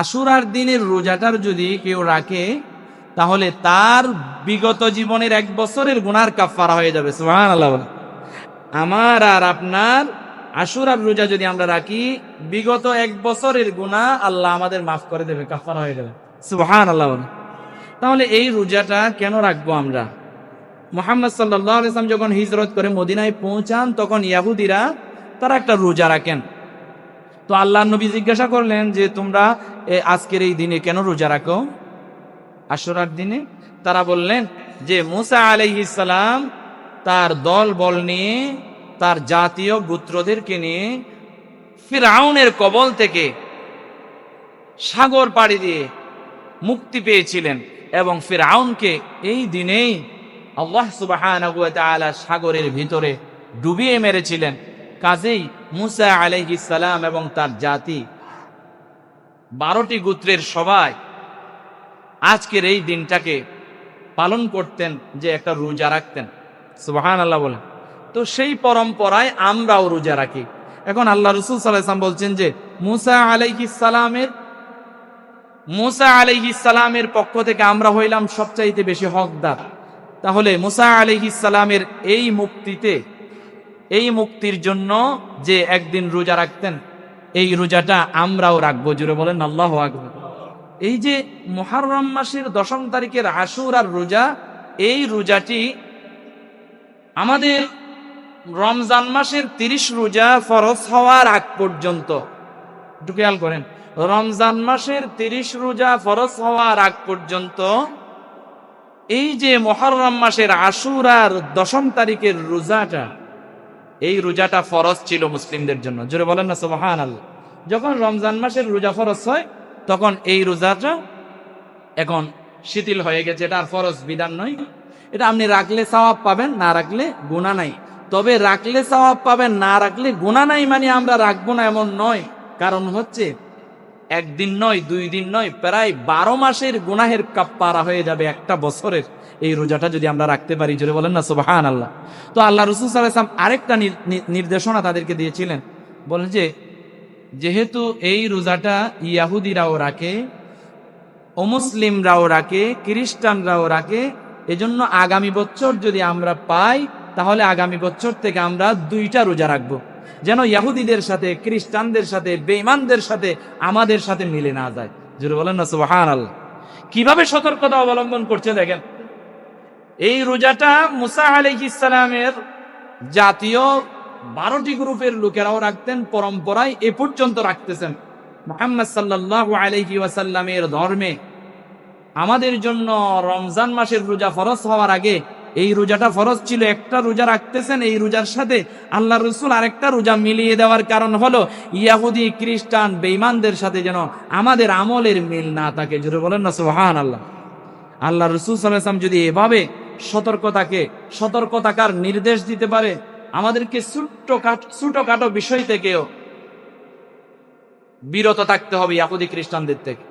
আশুরার দিনের রোজাটার যদি কেউ রাখে, তাহলে তার বিগত জীবনের এক বছরের গুনার কাফারা হয়ে যাবে। সুহান আল্লাহ আমার আর আপনার আশুরার রোজা যদি আমরা রাখি, বিগত এক বছরের গুনাহ আল্লাহ আমাদের মাফ করে দেবে কাফারা হয়ে যাবে। সুহান আল্লাহ তাহলে এই রোজাটা কেন রাখব আমরা? মোহাম্মদ সাল্লাহ ইসলাম যখন হিজরত করে মদিনায় পৌঁছান, তখন ইয়াহুদিরা তারা একটা রোজা রাখেন। তো আল্লাহ নবী জিজ্ঞাসা করলেন যে, তোমরা আজকের এই দিনে কেন রোজা রাখো? আশুরার দিনে তারা বললেন যে, মুসা আলাইহিসালাম তার দল বল নিয়ে, তার জাতীয় গোত্রদেরকে নিয়ে ফিরাউনের কবল থেকে সাগর পাড়ি দিয়ে মুক্তি পেয়েছিলেন এবং ফিরাউনকে এই দিনেই আল্লাহ তাআলা সাগরের ভিতরে ডুবিয়ে মেরেছিলেন। কাজেই মুসা আলাইহিস সালাম এবং তার জাতি বারোটি গোত্রের সবাই আজকের এই দিনটাকে পালন করতেন যে একটা রোজা রাখতেন। সুবাহান আল্লাহ বলে। তো সেই পরম্পরায় আমরাও রোজা রাখি। এখন আল্লাহ রসুল সাল্লাম বলছেন যে, মুসা আলাইহিস সালামের, মুসা আলাইহিস সালামের পক্ষ থেকে আমরা হইলাম সবচাইতে বেশি হকদার। তাহলে মুসা আলাইহিস সালামের এই মুক্তিতে এই মুক্তির জন্য যে একদিন রোজা রাখতেন, এই রোজাটা আমরাও রাখব জুড়ে বলেন আল্লাহ আকবর। এই যে মহারম মাসের দশম তারিখের আশুর আর রোজা, এই রোজাটি আমাদের রমজান মাসের তিরিশ রোজা ফরজ হওয়ার আগ পর্যন্ত করেন, রমজান মাসের তিরিশ রোজা ফরজ হওয়ার আগ পর্যন্ত এই যে মহরম মাসের আশুর আর দশম তারিখের রোজাটা এই রোজাটা ফরজ ছিল মুসলিমদের জন্য। জোরে বলেন না সোহান আল্লাহ যখন রমজান মাসের রোজা ফরজ হয়, তখন এই রোজাটা এখন শিথিল হয়ে গেছে। এটা আর ফরজ বিধান নয়। এটা আপনি রাখলে সওয়াব পাবেন, না রাখলে গুণা নাই। তবে রাখলে সওয়াব পাবেন, না রাখলে গুণা নাই মানে আমরা রাখব না এমন নয়। কারণ হচ্ছে একদিন নয়, দুই দিন নয়, প্রায় বারো মাসের গুনাহের কাপ্পারা হয়ে যাবে একটা বছরের। এই রোজাটা যদি আমরা রাখতে পারি, জোরে বলেন না সুবাহান আল্লাহ তো আল্লাহ রসুল সাল্লাম আরেকটা নির্দেশনা তাদেরকে দিয়েছিলেন। বলেন যে, যেহেতু এই রোজাটা ইয়াহুদিরাও রাখে, অমুসলিমরাও রাখে, খ্রিস্টানরাও রাখে, এজন্য আগামী বছর যদি আমরা পাই, তাহলে আগামী বছর থেকে আমরা দুইটা রোজা রাখব। যেন ইয়াহুদিদের সাথে, খ্রিস্টানদের সাথে, বেঈমানদের সাথে আমাদের সাথে মিলে না যায়। জুড়ে বলেন না সুবাহান আল্লাহ কীভাবে সতর্কতা অবলম্বন করছে দেখেন? এই রোজাটা মুসা আলহিসালামের জাতীয় বারোটি গ্রুপের লোকেরাও রাখতেন, পরম্পরায় এ পর্যন্ত রাখতেছেন। মোহাম্মদ সাল্লাহ আলহি ওয়াসাল্লামের ধর্মে আমাদের জন্য রমজান মাসের রোজা ফরজ হওয়ার আগে এই রোজাটা ফরজ ছিল, একটা রোজা রাখতেছেন, এই রোজার সাথে আল্লাহ রসুল আরেকটা রোজা মিলিয়ে দেওয়ার কারণ হলো, ইয়াহুদি, খ্রিস্টান, বেঈমানদের সাথে যেন আমাদের আমলের মিল না থাকে। জুড়ে বলেন না সোহান আল্লাহ আল্লাহ রসুল সাল্লাম যদি এভাবে সতর্কতাকে সতর্কতাকার নির্দেশ দিতে পারে, আমাদেরকে ছোট্ট ছোটখাটো বিষয় থেকেও বিরত থাকতে হবে ইয়াহুদি, খ্রিস্টানদের থেকে।